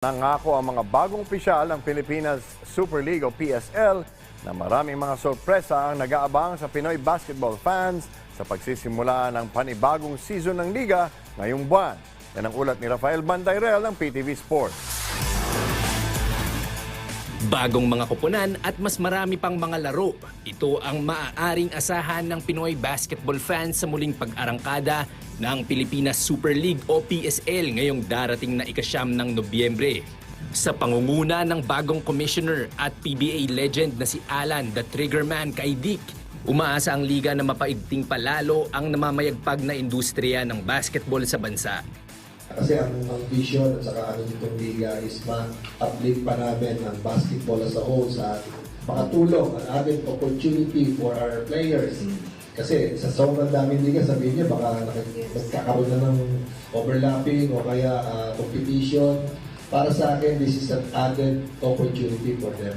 Nangako ang mga bagong opisyal ng Pilipinas Super League o PSL na maraming mga sorpresa ang nag-aabang sa Pinoy basketball fans sa pagsisimula ng panibagong season ng liga ngayong buwan. Yan ang ulat ni Rafael Bandayrel ng PTV Sports. Bagong mga koponan at mas marami pang mga laro. Ito ang maaaring asahan ng Pinoy basketball fans sa muling pag-arangkada ng Pilipinas Super League o PSL ngayong darating na ikasyam ng Nobyembre. Sa pangunguna ng bagong commissioner at PBA legend na si Alan the Triggerman Kaidik, umaasa ang liga na mapaigting palalo ang namamayagpag na industriya ng basketball sa bansa. Kasi ang, ang vision at saka ano nitong liga is ma-uplift pa namin ang basketball as a whole sa ating makatulong ang ating opportunity for our players. Kasi sa sobrang daming liga, sabihin niya baka magkakaroon na ng overlapping o kaya ah, competition. Para sa akin, this is an added opportunity for them.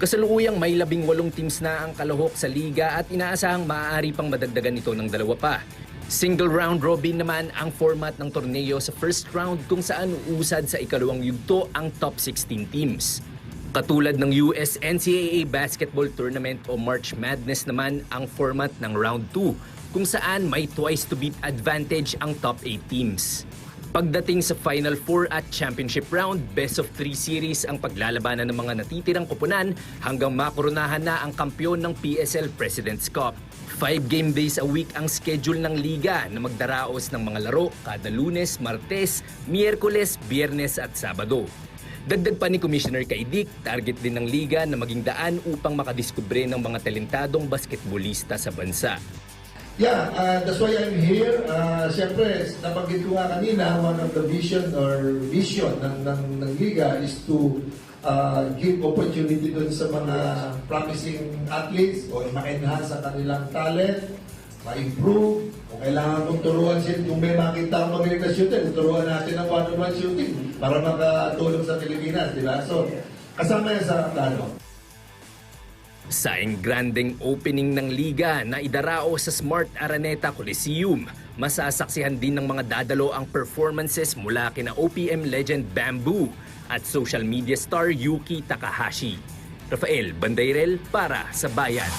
Kasalukuyang may labing walong teams na ang kalahok sa liga at inaasahang maaari pang madagdagan ito ng dalawa pa. Single round robin naman ang format ng torneo sa first round kung saan uusad sa ikalawang yugto ang top 16 teams. Katulad ng US NCAA Basketball Tournament o March Madness naman ang format ng round 2 kung saan may twice to beat advantage ang top 8 teams. Pagdating sa Final Four at Championship Round, best of three series ang paglalabanan ng mga natitirang koponan hanggang makurunahan na ang kampyon ng PSL President's Cup. Five game days a week ang schedule ng liga na magdaraos ng mga laro kada lunes, martes, miyerkules, biyernes at sabado. Dagdag pa ni Commissioner Kaidik, target din ng liga na maging daan upang makadiskubre ng mga talentadong basketbolista sa bansa. Yeah, uh, that's why I'm here. Uh, Siyempre, nabanggit ko nga kanina, one of the vision or vision ng, ng, ng Liga is to uh, give opportunity dun sa mga promising athletes o ma-enhance ang kanilang talent, ma-improve. Kung kailangan kong turuan sila, kung may makita magaling na shooter, turuan natin ng one-on-one shooting para makatulong sa Pilipinas, di ba? So, kasama yan sa plano. Sa engrandeng opening ng liga na idarao sa Smart Araneta Coliseum, masasaksihan din ng mga dadalo ang performances mula kina OPM legend Bamboo at social media star Yuki Takahashi. Rafael Bandayrel para sa Bayan.